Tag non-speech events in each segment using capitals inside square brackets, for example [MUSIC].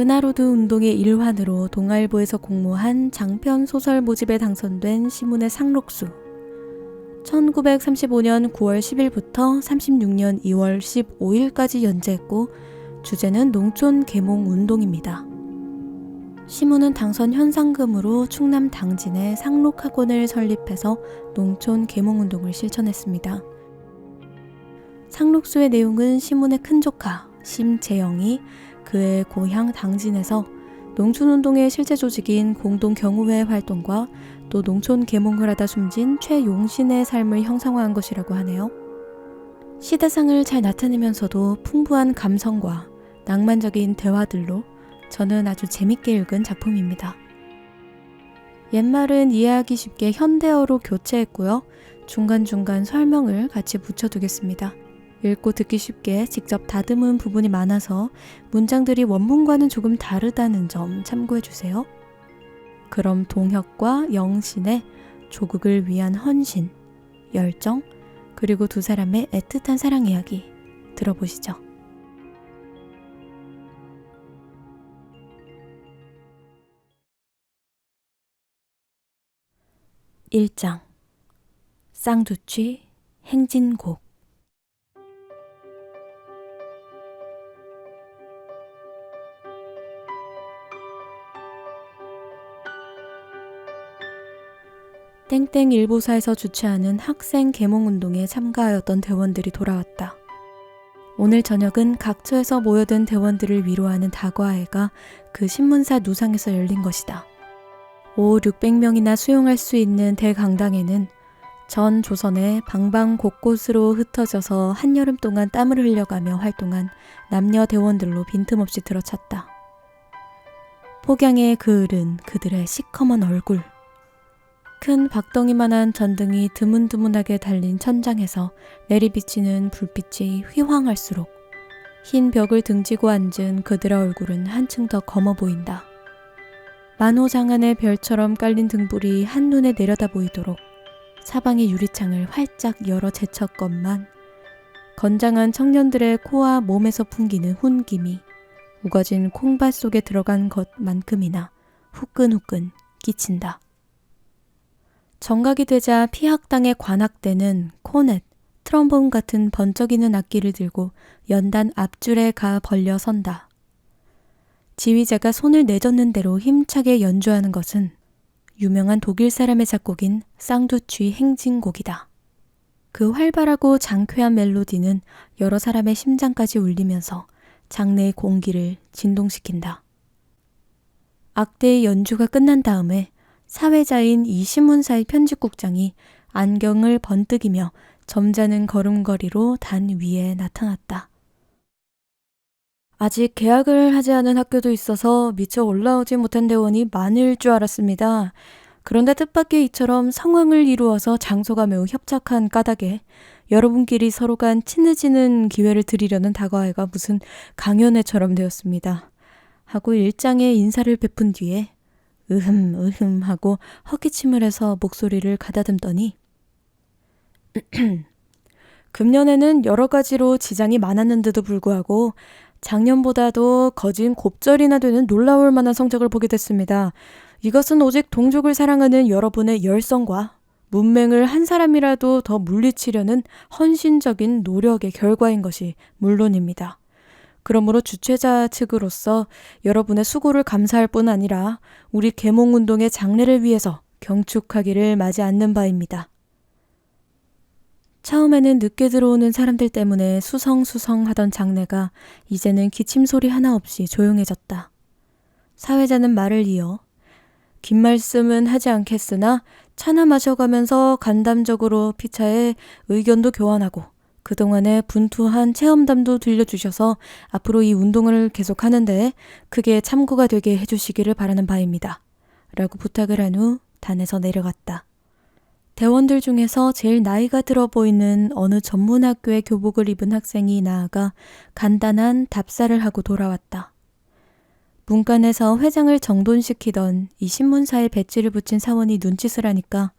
브나로드 운동의 일환으로 동아일보에서 공모한 장편 소설 모집에 당선된 시문의 상록수. 1935년 9월 10일부터 36년 2월 15일까지 연재했고 주제는 농촌 계몽 운동입니다. 시문은 당선 현상금으로 충남 당진에 상록학원을 설립해서 농촌 계몽 운동을 실천했습니다. 상록수의 내용은 시문의 큰 조카 심재영이 그의 고향 당진에서 농촌운동의 실제 조직인 공동경우회 활동과 또 농촌 계몽을 하다 숨진 최용신의 삶을 형상화한 것이라고 하네요. 시대상을 잘 나타내면서도 풍부한 감성과 낭만적인 대화들로 저는 아주 재밌게 읽은 작품입니다. 옛말은 이해하기 쉽게 현대어로 교체했고요. 중간중간 설명을 같이 붙여두겠습니다. 읽고 듣기 쉽게 직접 다듬은 부분이 많아서 문장들이 원문과는 조금 다르다는 점 참고해 주세요. 그럼 동혁과 영신의 조국을 위한 헌신, 열정, 그리고 두 사람의 애틋한 사랑 이야기 들어보시죠. 1장 쌍두취 행진곡 땡땡 일보사에서 주최하는 학생 계몽운동에 참가하였던 대원들이 돌아왔다. 오늘 저녁은 각처에서 모여든 대원들을 위로하는 다과회가 그 신문사 누상에서 열린 것이다. 5, 600명이나 수용할 수 있는 대강당에는 전 조선의 방방 곳곳으로 흩어져서 한여름 동안 땀을 흘려가며 활동한 남녀 대원들로 빈틈없이 들어찼다. 폭양에 그을은 그들의 시커먼 얼굴, 큰 박덩이만한 전등이 드문드문하게 달린 천장에서 내리비치는 불빛이 휘황할수록 흰 벽을 등지고 앉은 그들의 얼굴은 한층 더 검어 보인다. 만호장안의 별처럼 깔린 등불이 한눈에 내려다 보이도록 사방의 유리창을 활짝 열어 제쳤건만 건장한 청년들의 코와 몸에서 풍기는 훈김이 우거진 콩밭 속에 들어간 것만큼이나 후끈후끈 끼친다. 정각이 되자 피학당의 관악대는 코넷, 트럼본 같은 번쩍이는 악기를 들고 연단 앞줄에 가 벌려 선다. 지휘자가 손을 내젓는 대로 힘차게 연주하는 것은 유명한 독일 사람의 작곡인 쌍두취 행진곡이다. 그 활발하고 장쾌한 멜로디는 여러 사람의 심장까지 울리면서 장내의 공기를 진동시킨다. 악대의 연주가 끝난 다음에 사회자인 이 신문사의 편집국장이 안경을 번뜩이며 점잖은 걸음걸이로 단 위에 나타났다. 아직 계약을 하지 않은 학교도 있어서 미처 올라오지 못한 대원이 많을 줄 알았습니다. 그런데 뜻밖의 이처럼 상황을 이루어서 장소가 매우 협착한 까닭에 여러분끼리 서로 간 친해지는 기회를 드리려는 다과회가 무슨 강연회처럼 되었습니다. 하고 일장의 인사를 베푼 뒤에 으흠 으흠 하고 헛기침을 해서 목소리를 가다듬더니 [CLEARS THROAT] 금년에는 여러 가지로 지장이 많았는데도 불구하고 작년보다도 거진 곱절이나 되는 놀라울 만한 성적을 보게 됐습니다. 이것은 오직 동족을 사랑하는 여러분의 열성과 문맹을 한 사람이라도 더 물리치려는 헌신적인 노력의 결과인 것이 물론입니다. 그러므로 주최자 측으로서 여러분의 수고를 감사할 뿐 아니라 우리 계몽 운동의 장래를 위해서 경축하기를 마지 않는 바입니다. 처음에는 늦게 들어오는 사람들 때문에 수성수성 하던 장내가 이제는 기침 소리 하나 없이 조용해졌다. 사회자는 말을 이어 긴 말씀은 하지 않겠으나 차나 마셔가면서 간담적으로 피차에 의견도 교환하고 그동안의 분투한 체험담도 들려주셔서 앞으로 이 운동을 계속하는데 크게 참고가 되게 해주시기를 바라는 바입니다. 라고 부탁을 한 후 단에서 내려갔다. 대원들 중에서 제일 나이가 들어 보이는 어느 전문 학교의 교복을 입은 학생이 나아가 간단한 답사를 하고 돌아왔다. 문간에서 회장을 정돈시키던 이 신문사에 배지를 붙인 사원이 눈짓을 하니까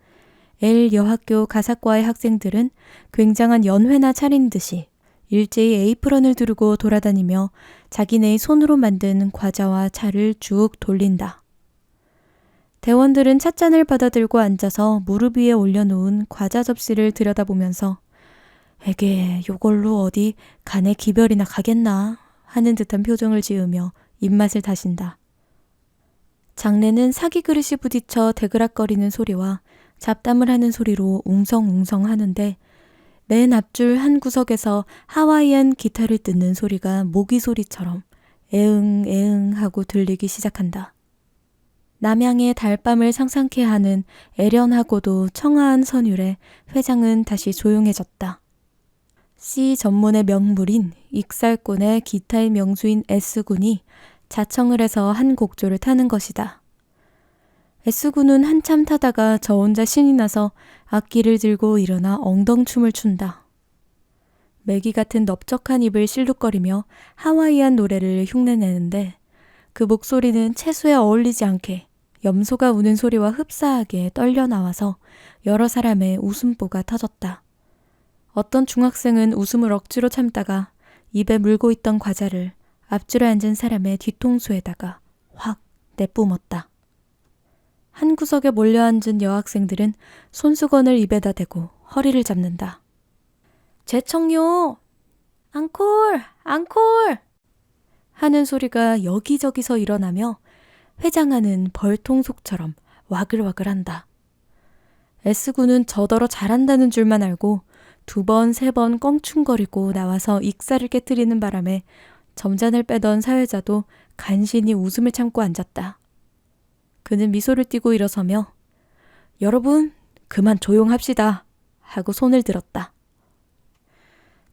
엘 여학교 가사과의 학생들은 굉장한 연회나 차린 듯이 일제히 에이프런을 두르고 돌아다니며 자기네의 손으로 만든 과자와 차를 쭉 돌린다. 대원들은 찻잔을 받아들고 앉아서 무릎 위에 올려놓은 과자 접시를 들여다보면서 에게 요걸로 어디 간에 기별이나 가겠나 하는 듯한 표정을 지으며 입맛을 다신다. 장내는 사기 그릇이 부딪혀 대그락거리는 소리와 잡담을 하는 소리로 웅성웅성 하는데 맨 앞줄 한 구석에서 하와이안 기타를 뜯는 소리가 모기 소리처럼 에응 에응 하고 들리기 시작한다. 남양의 달밤을 상상케 하는 애련하고도 청아한 선율에 회장은 다시 조용해졌다. C 전문의 명물인 익살꾼의 기타의 명수인 S군이 자청을 해서 한 곡조를 타는 것이다. S군은 한참 타다가 저 혼자 신이 나서 악기를 들고 일어나 엉덩춤을 춘다. 매기 같은 넓적한 입을 실룩거리며 하와이안 노래를 흉내내는데 그 목소리는 채소에 어울리지 않게 염소가 우는 소리와 흡사하게 떨려 나와서 여러 사람의 웃음보가 터졌다. 어떤 중학생은 웃음을 억지로 참다가 입에 물고 있던 과자를 앞줄에 앉은 사람의 뒤통수에다가 확 내뿜었다. 한 구석에 몰려앉은 여학생들은 손수건을 입에다 대고 허리를 잡는다. 재청요! 앙콜! 앙콜! 하는 소리가 여기저기서 일어나며 회장하는 벌통속처럼 와글와글한다. S군은 저더러 잘한다는 줄만 알고 두 번, 세 번 껑충거리고 나와서 익사를 깨뜨리는 바람에 점잔을 빼던 사회자도 간신히 웃음을 참고 앉았다. 그는 미소를 띠고 일어서며 여러분, 그만 조용합시다. 하고 손을 들었다.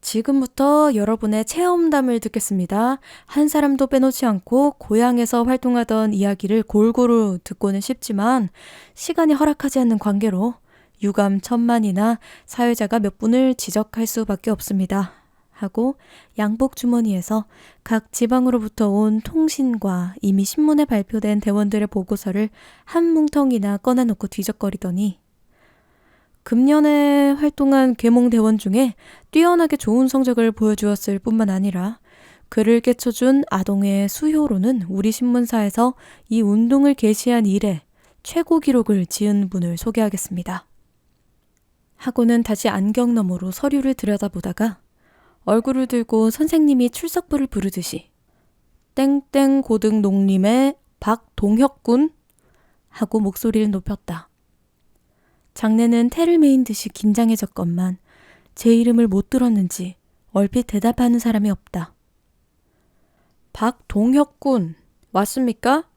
지금부터 여러분의 체험담을 듣겠습니다. 한 사람도 빼놓지 않고 고향에서 활동하던 이야기를 골고루 듣고는 싶지만 시간이 허락하지 않는 관계로 유감 천만이나 사회자가 몇 분을 지적할 수밖에 없습니다. 하고 양복 주머니에서 각 지방으로부터 온 통신과 이미 신문에 발표된 대원들의 보고서를 한 뭉텅이나 꺼내놓고 뒤적거리더니 금년에 활동한 계몽 대원 중에 뛰어나게 좋은 성적을 보여주었을 뿐만 아니라 그를 깨쳐준 아동의 수효로는 우리 신문사에서 이 운동을 개시한 이래 최고 기록을 지은 분을 소개하겠습니다. 하고는 다시 안경 너머로 서류를 들여다보다가 얼굴을 들고 선생님이 출석부를 부르듯이 땡땡 고등 농림의 박동혁군 하고 목소리를 높였다. 장내는 태를 메인 듯이 긴장해졌건만 제 이름을 못 들었는지 얼핏 대답하는 사람이 없다. 박동혁군 왔습니까?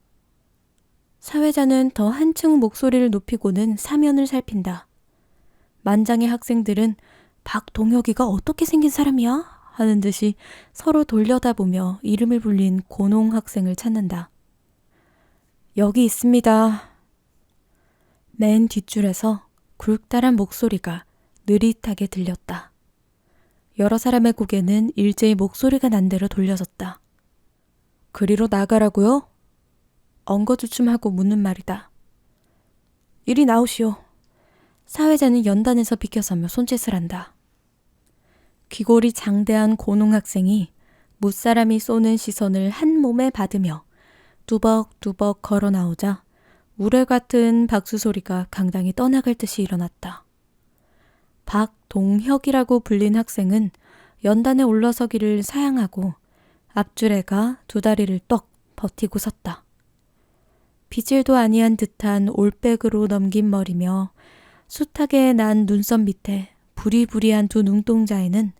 사회자는 더 한층 목소리를 높이고는 사면을 살핀다. 만장의 학생들은 박동혁이가 어떻게 생긴 사람이야? 하는 듯이 서로 돌려다보며 이름을 불린 고농 학생을 찾는다. 여기 있습니다. 맨 뒷줄에서 굵다란 목소리가 느릿하게 들렸다. 여러 사람의 고개는 일제히 목소리가 난 대로 돌려졌다. 그리로 나가라고요? 엉거주춤하고 묻는 말이다. 이리 나오시오. 사회자는 연단에서 비켜서며 손짓을 한다. 귀골이 장대한 고농 학생이 무사람이 쏘는 시선을 한 몸에 받으며 뚜벅뚜벅 걸어 나오자 우레 같은 박수 소리가 강당이 떠나갈 듯이 일어났다. 박동혁이라고 불린 학생은 연단에 올라서기를 사양하고 앞줄에가 두 다리를 떡 버티고 섰다. 빗질도 아니한 듯한 올백으로 넘긴 머리며 숱하게 난 눈썹 밑에 부리부리한 두 눈동자에는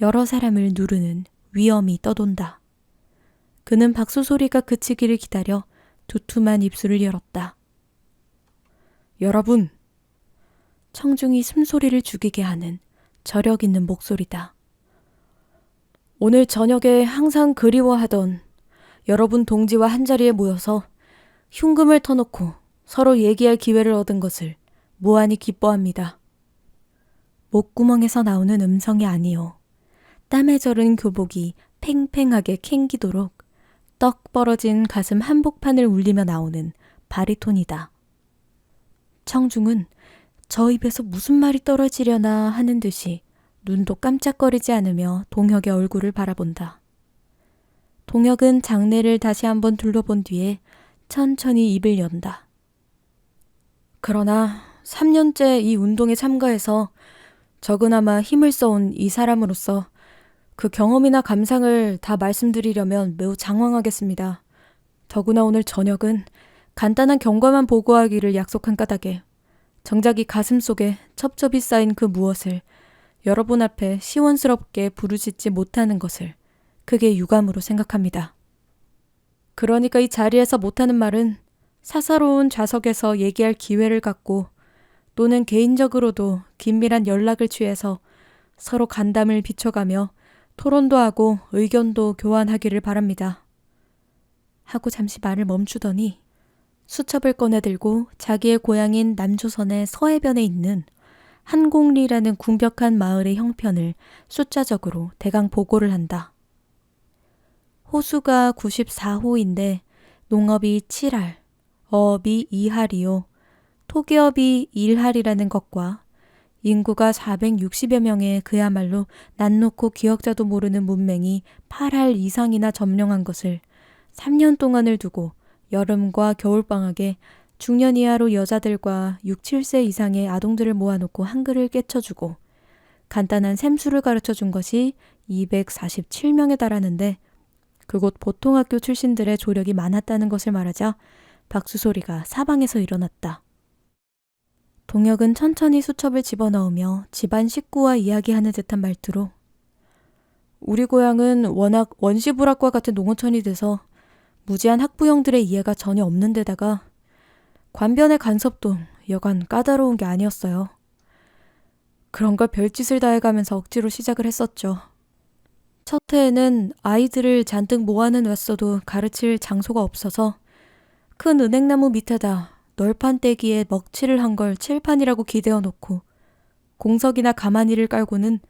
여러 사람을 누르는 위험이 떠돈다. 그는 박수 소리가 그치기를 기다려 두툼한 입술을 열었다. 여러분! 청중이 숨소리를 죽이게 하는 저력 있는 목소리다. 오늘 저녁에 항상 그리워하던 여러분 동지와 한자리에 모여서 흉금을 터놓고 서로 얘기할 기회를 얻은 것을 무한히 기뻐합니다. 목구멍에서 나오는 음성이 아니요. 땀에 절은 교복이 팽팽하게 캥기도록 떡 벌어진 가슴 한복판을 울리며 나오는 바리톤이다. 청중은 저 입에서 무슨 말이 떨어지려나 하는 듯이 눈도 깜짝거리지 않으며 동혁의 얼굴을 바라본다. 동혁은 장례를 다시 한번 둘러본 뒤에 천천히 입을 연다. 그러나 3년째 이 운동에 참가해서 적으나마 힘을 써온 이 사람으로서 그 경험이나 감상을 다 말씀드리려면 매우 장황하겠습니다. 더구나 오늘 저녁은 간단한 경과만 보고하기를 약속한 까닭에 정작 이 가슴 속에 첩첩이 쌓인 그 무엇을 여러분 앞에 시원스럽게 부르짖지 못하는 것을 크게 유감으로 생각합니다. 그러니까 이 자리에서 못하는 말은 사사로운 좌석에서 얘기할 기회를 갖고 또는 개인적으로도 긴밀한 연락을 취해서 서로 간담을 비춰가며 토론도 하고 의견도 교환하기를 바랍니다. 하고 잠시 말을 멈추더니 수첩을 꺼내들고 자기의 고향인 남조선의 서해변에 있는 한곡리라는 궁벽한 마을의 형편을 숫자적으로 대강 보고를 한다. 호수가 94호인데 농업이 7할, 어업이 2할이요. 토기업이 1할이라는 것과 인구가 460여 명의 그야말로 낯놓고 기억자도 모르는 문맹이 8할 이상이나 점령한 것을 3년 동안을 두고 여름과 겨울방학에 중년 이하로 여자들과 6, 7세 이상의 아동들을 모아놓고 한글을 깨쳐주고 간단한 샘수를 가르쳐 준 것이 247명에 달하는데 그곳 보통학교 출신들의 조력이 많았다는 것을 말하자 박수 소리가 사방에서 일어났다. 동혁은 천천히 수첩을 집어넣으며 집안 식구와 이야기하는 듯한 말투로 우리 고향은 워낙 원시불학과 같은 농어촌이 돼서 무지한 학부형들의 이해가 전혀 없는 데다가 관변의 간섭도 여간 까다로운 게 아니었어요. 그런 걸 별짓을 다 해가면서 억지로 시작을 했었죠. 첫 해에는 아이들을 잔뜩 모아는 놨어도 가르칠 장소가 없어서 큰 은행나무 밑에다 널판 떼기에 먹칠을 한 걸 칠판이라고 기대어 놓고 공석이나 가마니를 깔고는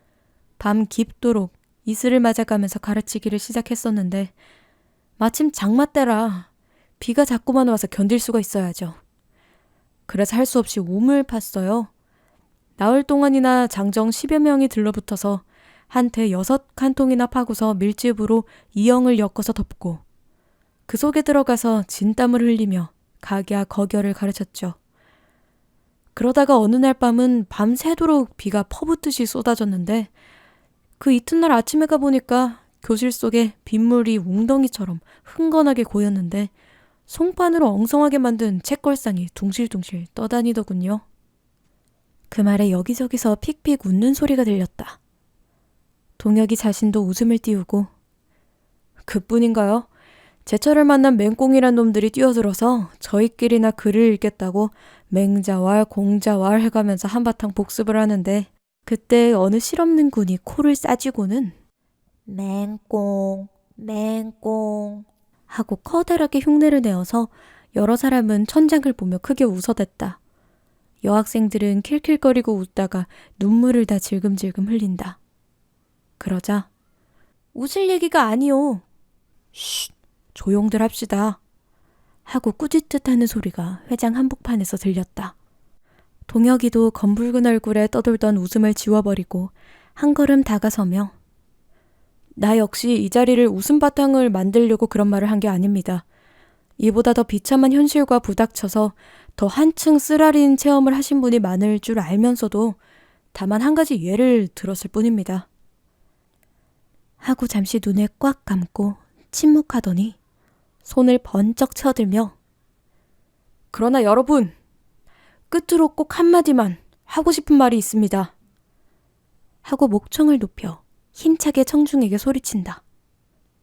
밤 깊도록 이슬을 맞아가면서 가르치기를 시작했었는데 마침 장마 때라 비가 자꾸만 와서 견딜 수가 있어야죠. 그래서 할 수 없이 우물 팠어요. 나흘 동안이나 장정 10여 명이 들러붙어서 한테 여섯 칸통이나 파고서 밀집으로 이영을 엮어서 덮고 그 속에 들어가서 진땀을 흘리며 각야 거결을 가르쳤죠. 그러다가 어느 날 밤은 밤새도록 비가 퍼붓듯이 쏟아졌는데 그 이튿날 아침에 가보니까 교실 속에 빗물이 웅덩이처럼 흥건하게 고였는데 송판으로 엉성하게 만든 책걸상이 둥실둥실 떠다니더군요. 그 말에 여기저기서 픽픽 웃는 소리가 들렸다. 동혁이 자신도 웃음을 띄우고 그뿐인가요? 제철을 만난 맹꽁이란 놈들이 뛰어들어서 저희끼리나 글을 읽겠다고 맹자왈 공자왈 해가면서 한바탕 복습을 하는데 그때 어느 실없는 군이 코를 싸쥐고는 맹꽁 맹꽁 하고 커다랗게 흉내를 내어서 여러 사람은 천장을 보며 크게 웃어댔다. 여학생들은 킬킬거리고 웃다가 눈물을 다 질금질금 흘린다. 그러자 웃을 얘기가 아니오. 쉿, 조용들 합시다. 하고 꾸짖듯 하는 소리가 회장 한복판에서 들렸다. 동혁이도 검붉은 얼굴에 떠돌던 웃음을 지워버리고 한 걸음 다가서며 나 역시 이 자리를 웃음 바탕을 만들려고 그런 말을 한 게 아닙니다. 이보다 더 비참한 현실과 부닥쳐서 더 한층 쓰라린 체험을 하신 분이 많을 줄 알면서도 다만 한 가지 예를 들었을 뿐입니다. 하고 잠시 눈을 꽉 감고 침묵하더니 손을 번쩍 쳐들며 그러나 여러분 끝으로 꼭 한마디만 하고 싶은 말이 있습니다. 하고 목청을 높여 힘차게 청중에게 소리친다.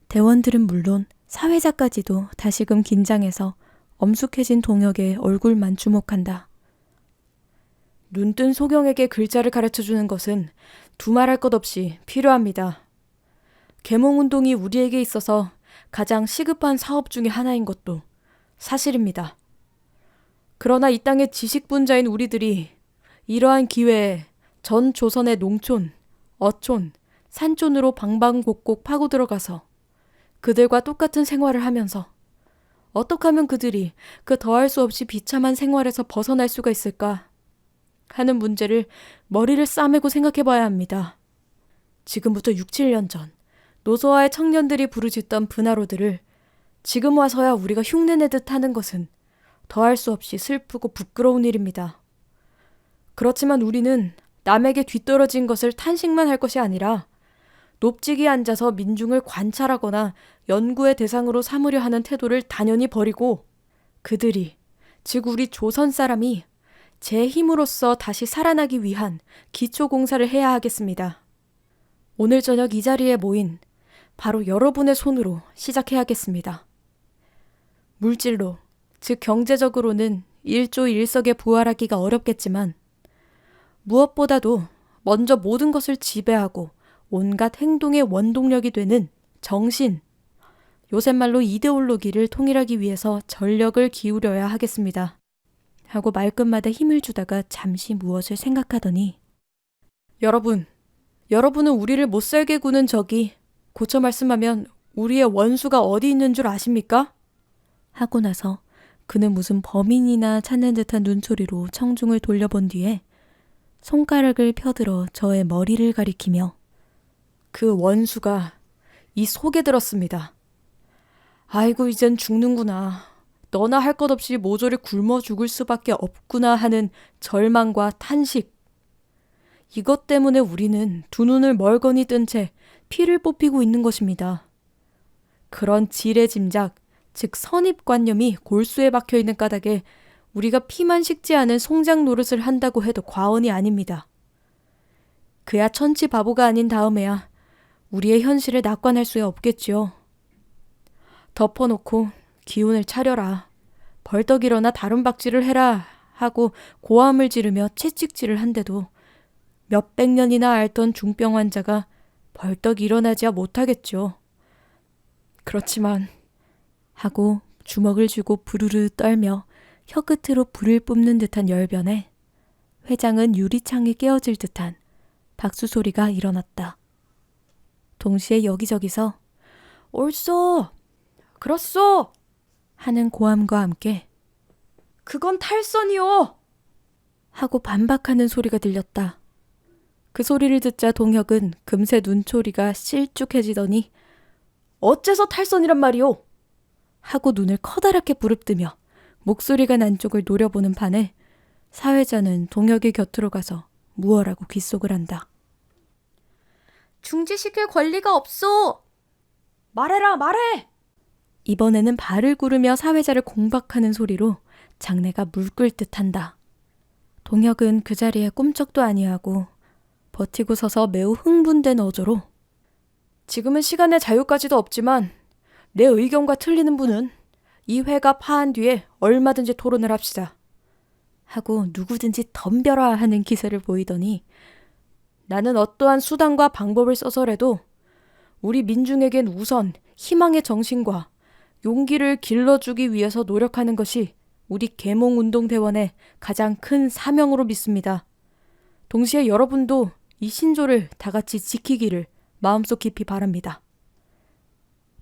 대원들은 물론 사회자까지도 다시금 긴장해서 엄숙해진 동혁의 얼굴만 주목한다. 눈뜬 소경에게 글자를 가르쳐 주는 것은 두말할 것 없이 필요합니다. 계몽운동이 우리에게 있어서 가장 시급한 사업 중의 하나인 것도 사실입니다. 그러나 이 땅의 지식 분자인 우리들이 이러한 기회에 전 조선의 농촌, 어촌, 산촌으로 방방곡곡 파고 들어가서 그들과 똑같은 생활을 하면서 어떻게 하면 그들이 그 더할 수 없이 비참한 생활에서 벗어날 수가 있을까 하는 문제를 머리를 싸매고 생각해 봐야 합니다. 지금부터 6, 7년 전 노소아의 청년들이 부르짖던 분화로들을 지금 와서야 우리가 흉내내듯 하는 것은 더할 수 없이 슬프고 부끄러운 일입니다. 그렇지만 우리는 남에게 뒤떨어진 것을 탄식만 할 것이 아니라 높직이 앉아서 민중을 관찰하거나 연구의 대상으로 삼으려 하는 태도를 단연히 버리고 그들이, 즉 우리 조선 사람이 제 힘으로써 다시 살아나기 위한 기초 공사를 해야 하겠습니다. 오늘 저녁 이 자리에 모인 바로 여러분의 손으로 시작해야겠습니다. 물질로, 즉 경제적으로는 일조 일석에 부활하기가 어렵겠지만 무엇보다도 먼저 모든 것을 지배하고 온갖 행동의 원동력이 되는 정신, 요새 말로 이데올로기를 통일하기 위해서 전력을 기울여야 하겠습니다. 하고 말끝마다 힘을 주다가 잠시 무엇을 생각하더니 여러분, 여러분은 우리를 못살게 구는 적이 고쳐 말씀하면 우리의 원수가 어디 있는 줄 아십니까? 하고 나서 그는 무슨 범인이나 찾는 듯한 눈초리로 청중을 돌려본 뒤에 손가락을 펴들어 저의 머리를 가리키며 그 원수가 이 속에 들었습니다. 아이고 이젠 죽는구나. 너나 할 것 없이 모조리 굶어 죽을 수밖에 없구나 하는 절망과 탄식. 이것 때문에 우리는 두 눈을 멀거니 뜬 채 피를 뽑히고 있는 것입니다. 그런 지레 짐작, 즉 선입관념이 골수에 박혀 있는 까닭에 우리가 피만 식지 않은 송장 노릇을 한다고 해도 과언이 아닙니다. 그야 천치 바보가 아닌 다음에야 우리의 현실을 낙관할 수 없겠지요. 덮어놓고 기운을 차려라. 벌떡 일어나 다른 박질을 해라. 하고 고함을 지르며 채찍질을 한데도 몇백 년이나 앓던 중병 환자가 벌떡 일어나지야 못하겠죠. 그렇지만 하고 주먹을 쥐고 부르르 떨며 혀 끝으로 불을 뿜는 듯한 열변에 회장은 유리창이 깨어질 듯한 박수 소리가 일어났다. 동시에 여기저기서 옳소! 그렇소! 하는 고함과 함께 그건 탈선이요! 하고 반박하는 소리가 들렸다. 그 소리를 듣자 동혁은 금세 눈초리가 실쭉해지더니 어째서 탈선이란 말이오? 하고 눈을 커다랗게 부릅뜨며 목소리가 난 쪽을 노려보는 판에 사회자는 동혁의 곁으로 가서 무어라고 귓속을 한다. 중지시킬 권리가 없소! 말해라, 말해! 이번에는 발을 구르며 사회자를 공박하는 소리로 장내가 물끓 듯 한다. 동혁은 그 자리에 꼼짝도 아니하고 버티고 서서 매우 흥분된 어조로 지금은 시간의 자유까지도 없지만 내 의견과 틀리는 분은 이 회가 파한 뒤에 얼마든지 토론을 합시다. 하고 누구든지 덤벼라 하는 기세를 보이더니 나는 어떠한 수단과 방법을 써서라도 우리 민중에겐 우선 희망의 정신과 용기를 길러주기 위해서 노력하는 것이 우리 계몽운동대원의 가장 큰 사명으로 믿습니다. 동시에 여러분도 이 신조를 다 같이 지키기를 마음속 깊이 바랍니다.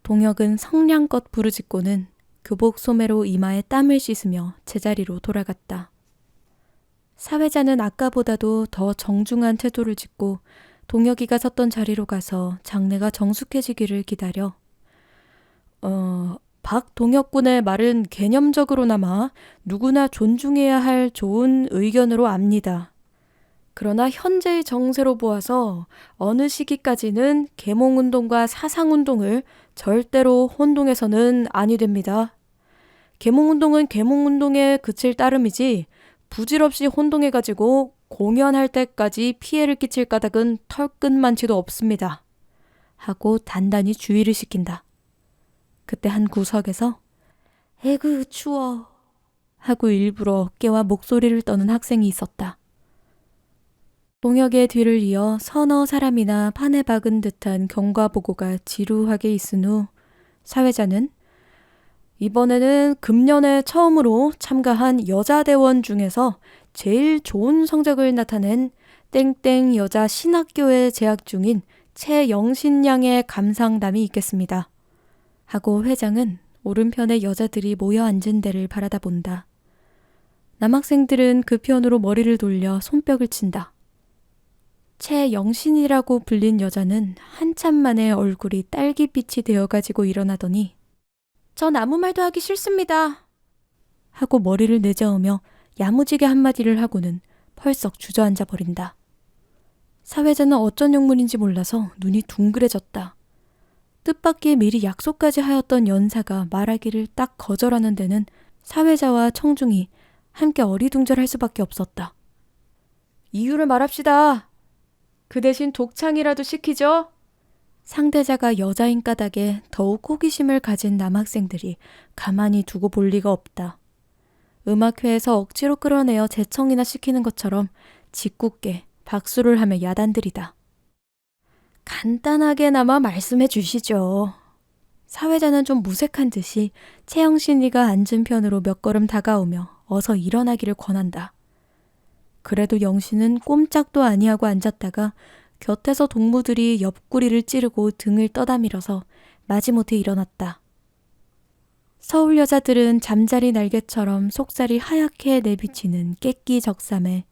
동혁은 성량껏 부르짖고는 교복 소매로 이마에 땀을 씻으며 제자리로 돌아갔다. 사회자는 아까보다도 더 정중한 태도를 짓고 동혁이가 섰던 자리로 가서 장례가 정숙해지기를 기다려 어, 박동혁 군의 말은 개념적으로나마 누구나 존중해야 할 좋은 의견으로 압니다. 그러나 현재의 정세로 보아서 어느 시기까지는 계몽운동과 사상운동을 절대로 혼동해서는 아니 됩니다. 계몽운동은 계몽운동에 그칠 따름이지 부질없이 혼동해가지고 공연할 때까지 피해를 끼칠 까닭은 털끝만치도 없습니다. 하고 단단히 주의를 시킨다. 그때 한 구석에서 에그 추워 하고 일부러 어깨와 목소리를 떠는 학생이 있었다. 동혁의 뒤를 이어 서너 사람이나 판에 박은 듯한 경과 보고가 지루하게 있은 후 사회자는 이번에는 금년에 처음으로 참가한 여자 대원 중에서 제일 좋은 성적을 나타낸 땡땡 여자 신학교에 재학 중인 최영신 양의 감상담이 있겠습니다. 하고 회장은 오른편에 여자들이 모여 앉은 데를 바라다 본다. 남학생들은 그 편으로 머리를 돌려 손뼉을 친다. 최영신이라고 불린 여자는 한참 만에 얼굴이 딸기빛이 되어가지고 일어나더니 전 아무 말도 하기 싫습니다. 하고 머리를 내저으며 야무지게 한마디를 하고는 펄썩 주저앉아 버린다. 사회자는 어쩐 영문인지 몰라서 눈이 둥그레졌다. 뜻밖의 미리 약속까지 하였던 연사가 말하기를 딱 거절하는 데는 사회자와 청중이 함께 어리둥절할 수밖에 없었다. 이유를 말합시다. 그 대신 독창이라도 시키죠? 상대자가 여자인 까닭에 더욱 호기심을 가진 남학생들이 가만히 두고 볼 리가 없다. 음악회에서 억지로 끌어내어 재청이나 시키는 것처럼 짓궂게 박수를 하며 야단들이다. 간단하게나마 말씀해 주시죠. 사회자는 좀 무색한 듯이 채영신이가 앉은 편으로 몇 걸음 다가오며 어서 일어나기를 권한다. 그래도 영신은 꼼짝도 아니하고 앉았다가 곁에서 동무들이 옆구리를 찌르고 등을 떠다밀어서 마지못해 일어났다. 서울 여자들은 잠자리 날개처럼 속살이 하얗게 내비치는 깨끼 적삼에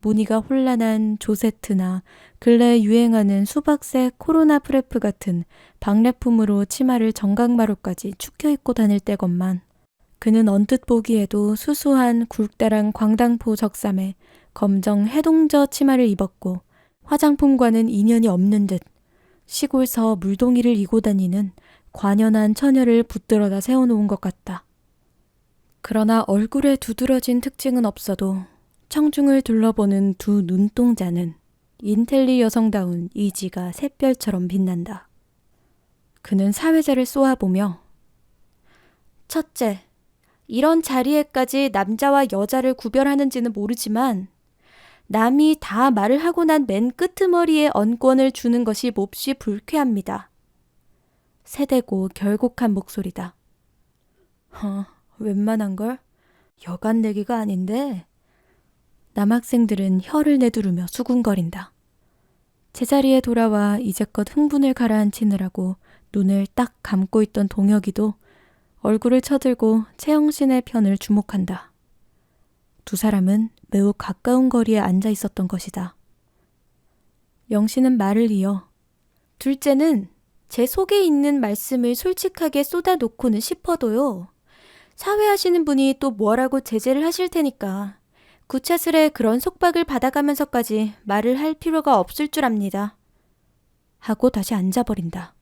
무늬가 혼란한 조세트나 근래 유행하는 수박색 코로나 프레프 같은 박래품으로 치마를 정강마루까지 축혀 입고 다닐 때건만 그는 언뜻 보기에도 수수한 굵다란 광당포 적삼에 검정 해동저 치마를 입었고 화장품과는 인연이 없는 듯 시골서 물동이를 이고 다니는 관연한 처녀를 붙들어다 세워놓은 것 같다. 그러나 얼굴에 두드러진 특징은 없어도 청중을 둘러보는 두 눈동자는 인텔리 여성다운 이지가 샛별처럼 빛난다. 그는 사회자를 쏘아보며 첫째, 이런 자리에까지 남자와 여자를 구별하는지는 모르지만 남이 다 말을 하고 난 맨 끄트머리에 언권을 주는 것이 몹시 불쾌합니다. 세대고 결곡한 목소리다. 어, 웬만한 걸? 여간 내기가 아닌데. 남학생들은 혀를 내두르며 수군거린다. 제자리에 돌아와 이제껏 흥분을 가라앉히느라고 눈을 딱 감고 있던 동혁이도 얼굴을 쳐들고 채영신의 편을 주목한다. 두 사람은 매우 가까운 거리에 앉아 있었던 것이다. 영신은 말을 이어 둘째는 제 속에 있는 말씀을 솔직하게 쏟아놓고는 싶어도요. 사회하시는 분이 또 뭐라고 제재를 하실 테니까 구차스레 그런 속박을 받아가면서까지 말을 할 필요가 없을 줄 압니다. 하고 다시 앉아버린다.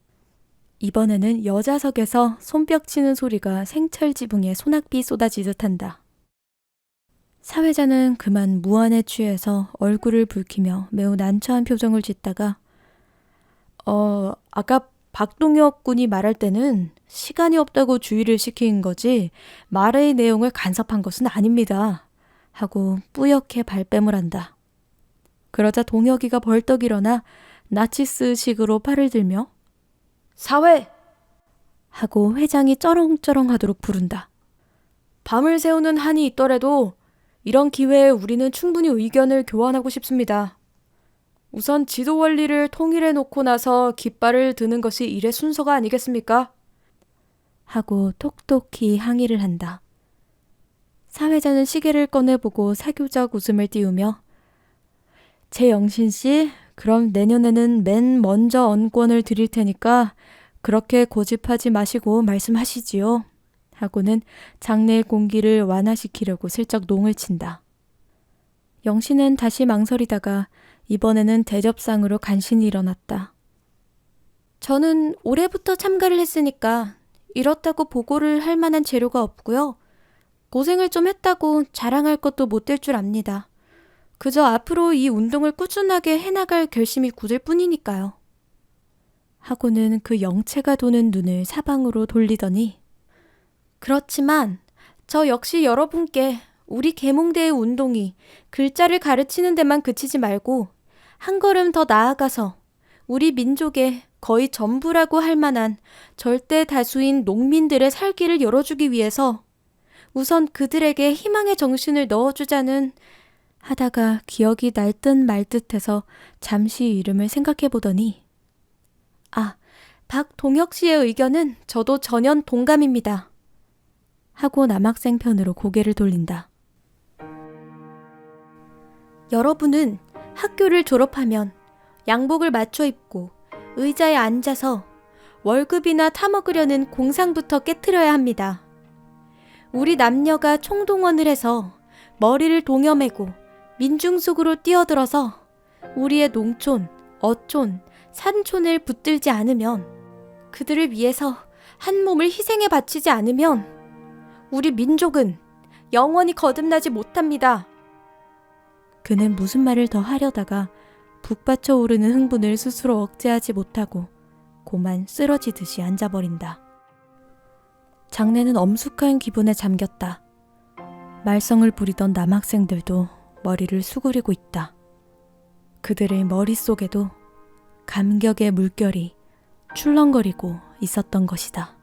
이번에는 여자석에서 손뼉 치는 소리가 생철 지붕에 소낙비 쏟아지듯 한다. 사회자는 그만 무안에 취해서 얼굴을 붉히며 매우 난처한 표정을 짓다가 어, 아까 박동혁 군이 말할 때는 시간이 없다고 주의를 시킨 거지 말의 내용을 간섭한 것은 아닙니다. 하고 뿌옇게 발뺌을 한다. 그러자 동혁이가 벌떡 일어나 나치스식으로 팔을 들며 사회! 하고 회장이 쩌렁쩌렁 하도록 부른다. 밤을 새우는 한이 있더라도 이런 기회에 우리는 충분히 의견을 교환하고 싶습니다. 우선 지도 원리를 통일해 놓고 나서 깃발을 드는 것이 일의 순서가 아니겠습니까? 하고 톡톡히 항의를 한다. 사회자는 시계를 꺼내보고 사교적 웃음을 띄우며 제 영신 씨, 그럼 내년에는 맨 먼저 언권을 드릴 테니까 그렇게 고집하지 마시고 말씀하시지요. 하고는 장내의 공기를 완화시키려고 슬쩍 농을 친다. 영신은 다시 망설이다가 이번에는 대접상으로 간신히 일어났다. 저는 올해부터 참가를 했으니까 이렇다고 보고를 할 만한 재료가 없고요. 고생을 좀 했다고 자랑할 것도 못 될 줄 압니다. 그저 앞으로 이 운동을 꾸준하게 해나갈 결심이 굳을 뿐이니까요. 하고는 그 영체가 도는 눈을 사방으로 돌리더니 그렇지만 저 역시 여러분께 우리 계몽대의 운동이 글자를 가르치는 데만 그치지 말고 한 걸음 더 나아가서 우리 민족의 거의 전부라고 할 만한 절대 다수인 농민들의 살기를 열어주기 위해서 우선 그들에게 희망의 정신을 넣어주자는 하다가 기억이 날 듯 말 듯해서 잠시 이름을 생각해 보더니 아, 박동혁 씨의 의견은 저도 전혀 동감입니다. 하고 남학생 편으로 고개를 돌린다. 여러분은 학교를 졸업하면 양복을 맞춰 입고 의자에 앉아서 월급이나 타먹으려는 공상부터 깨트려야 합니다. 우리 남녀가 총동원을 해서 머리를 동여매고 민중 속으로 뛰어들어서 우리의 농촌, 어촌, 산촌을 붙들지 않으면 그들을 위해서 한 몸을 희생해 바치지 않으면 우리 민족은 영원히 거듭나지 못합니다. 그는 무슨 말을 더 하려다가 북받쳐 오르는 흥분을 스스로 억제하지 못하고 고만 쓰러지듯이 앉아버린다. 장내는 엄숙한 기분에 잠겼다. 말썽을 부리던 남학생들도 머리를 수그리고 있다. 그들의 머릿속에도 감격의 물결이 출렁거리고 있었던 것이다.